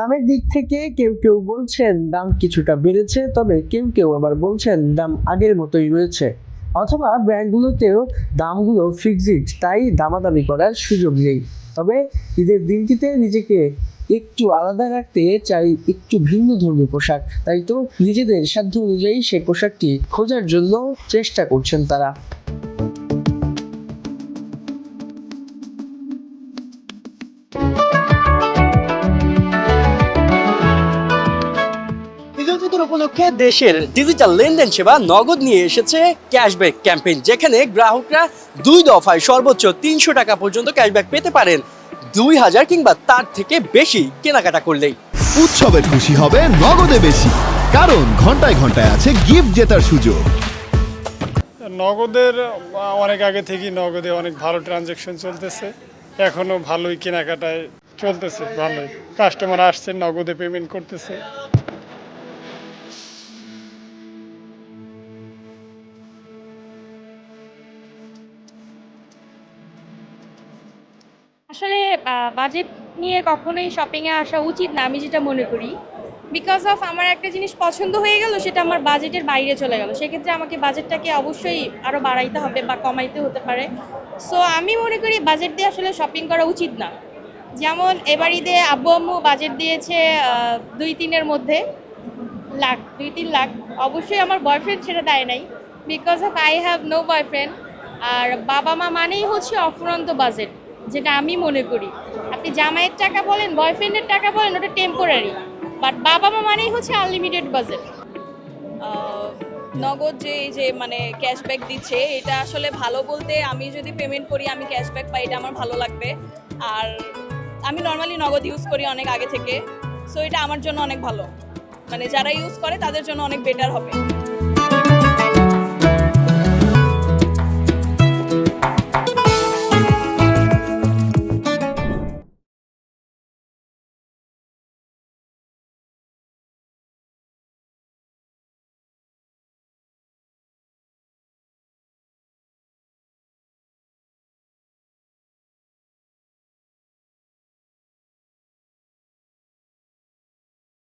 দামের দিক থেকে কেউ কেউ বলছেন দাম কিছুটা বেড়েছে, তবে কেউ কেউ আবার বলছেন দাম আগের মতোই রয়েছে। অথবা ব্র্যান্ডগুলোতেও দামগুলো ফিক্সড তাই দামাদামি করার সুযোগ নেই। তবে ঈদের দিনটিতে নিজেকে একটু আলাদা রাখতে চাই, একটু ভিন্ন ধর্মী পোশাক। তাই তো নিজেদের সাধ্য অনুযায়ী সেই পোশাকটি খোঁজার জন্য চেষ্টা করছেন তারা। ফিতর উপলক্ষে দেশের ডিজিটাল লেনদেন সেবা নগদ নিয়ে এসেছে ক্যাশব্যাক ক্যাম্পেইন যেখানে গ্রাহকরা দুই দফায় সর্বোচ্চ তিনশো টাকা পর্যন্ত ক্যাশব্যাক পেতে পারেন। দুই হাজার কিংবা তার থেকে বেশি কেনাকাটা করলেই। উৎসবে খুশি হবে নগদে বেশি কারণ ঘন্টায় ঘন্টায় আছে গিফট জেতার সুযোগ। নগদের অনেক আগে থেকেই নগদে অনেক ভালো ট্রানজ্যাকশন চলতেছে এখনও ভালোই কেনাকাটায় চলতেছে ভালোই। কাস্টমার আসছে নগদে পেমেন্ট করতেছে। আসলে বাজেট নিয়ে কখনোই শপিংয়ে আসা উচিত না, আমি যেটা মনে করি। বিকজ অফ আমার একটা জিনিস পছন্দ হয়ে গেল, সেটা আমার বাজেটের বাইরে চলে গেল। সেক্ষেত্রে আমাকে বাজেটটাকে অবশ্যই আরও বাড়াইতে হবে বা কমাইতে হতে পারে। সো আমি মনে করি বাজেট দিয়ে আসলে শপিং করা উচিত না। যেমন, এবার ঈদে আব্বু আম্মু বাজেট দিয়েছে দুই তিনের মধ্যে লাখ, দুই তিন লাখ। অবশ্যই আমার বয়ফ্রেন্ড সেটা দেয় নাই। Because of I have no boyfriend আর বাবা মা মানেই হচ্ছে অফুরন্ত বাজেট যেটা আমি মনে করি। আপনি জামাইয়ের টাকা বলেন বয়ফ্রেন্ডের টাকা বলেন, ওটা টেম্পোরারি বাট বাবা মা মানেই হচ্ছে আনলিমিটেড বাজেট নগদ যে, এই যে মানে ক্যাশব্যাক দিচ্ছে, এটা আসলে ভালো বলতে আমি যদি পেমেন্ট করি, আমি ক্যাশব্যাক পাই, এটা আমার ভালো লাগবে। আর আমি নর্মালি নগদ ইউজ করি অনেক আগে থেকে। সো এটা আমার জন্য অনেক ভালো। মানে যারা ইউজ করে, তাদের জন্য অনেক বেটার হবে।